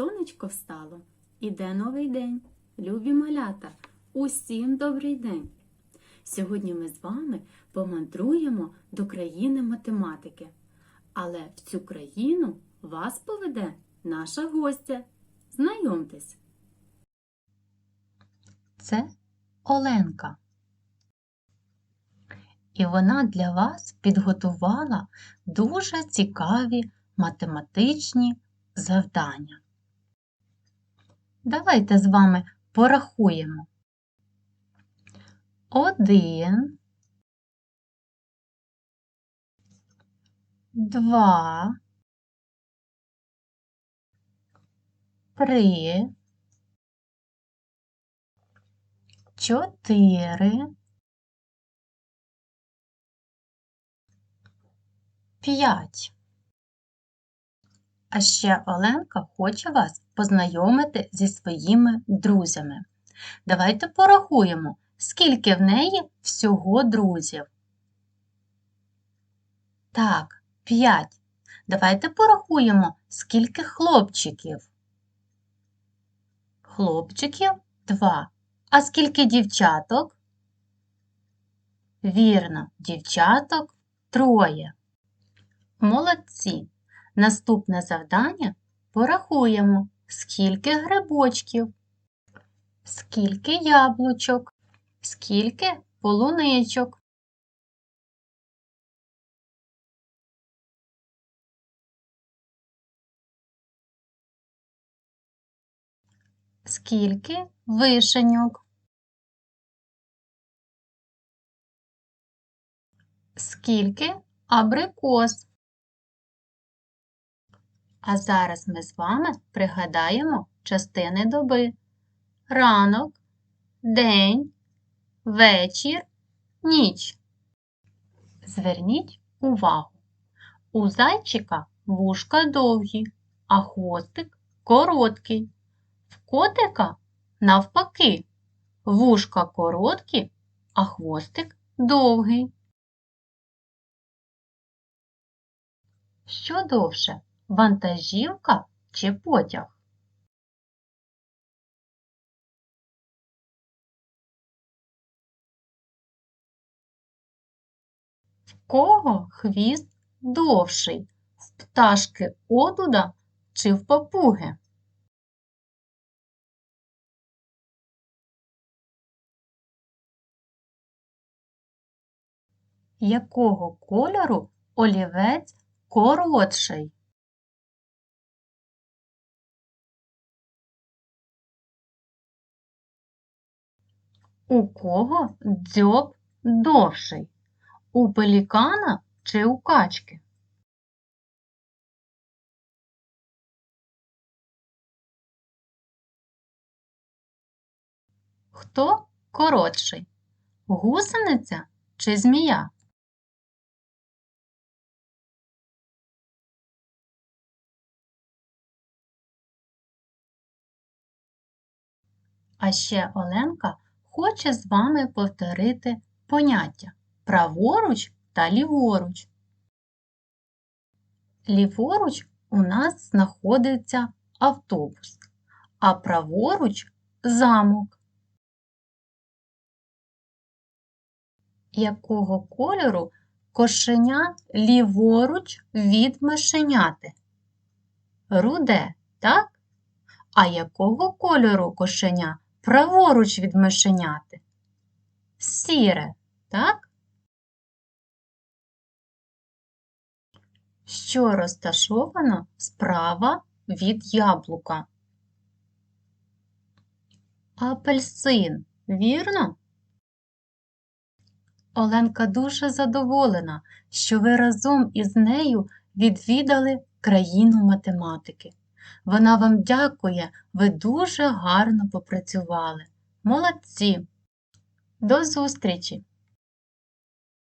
сонечко встало, іде новий день. Любі малята, усім добрий день! Сьогодні ми з вами помандруємо до країни математики. Але в цю країну вас поведе наша гостя. Знайомтесь! Це Оленка. І вона для вас підготувала дуже цікаві математичні завдання. Давайте з вами порахуємо. Один, два, три, чотири, п'ять. А ще Оленка хоче вас познайомити зі своїми друзями. Давайте порахуємо, скільки в неї всього друзів. Так, п'ять. Давайте порахуємо, скільки хлопчиків. Хлопчиків два. А скільки дівчаток? Вірно, дівчаток троє. Молодці. Наступне завдання порахуємо, скільки грибочків, скільки яблучок, скільки полуничок. Скільки вишеньок? Скільки абрикос? А зараз ми з вами пригадаємо частини доби. Ранок, день, вечір, ніч. Зверніть увагу. У зайчика вушка довгі, а хвостик короткий. В котика навпаки. Вушка короткі, а хвостик довгий. Що довше? Вантажівка чи потяг? В кого хвіст довший? В пташки одуда чи в папуги? Якого кольору олівець коротший? У кого дзьоб довший? У пелікана чи у качки? Хто коротший? Гусениця чи змія? А ще Оленка хоче з вами повторити поняття праворуч та ліворуч. Ліворуч у нас знаходиться автобус, а праворуч замок. Якого кольору кошеня ліворуч від мишеняти? Руде, так? А якого кольору кошеня праворуч від мишеняти? Сіре, так? Що розташовано справа від яблука? Апельсин, вірно? Оленка дуже задоволена, що ви разом із нею відвідали країну математики. Вона вам дякує, ви дуже гарно попрацювали. Молодці! До зустрічі!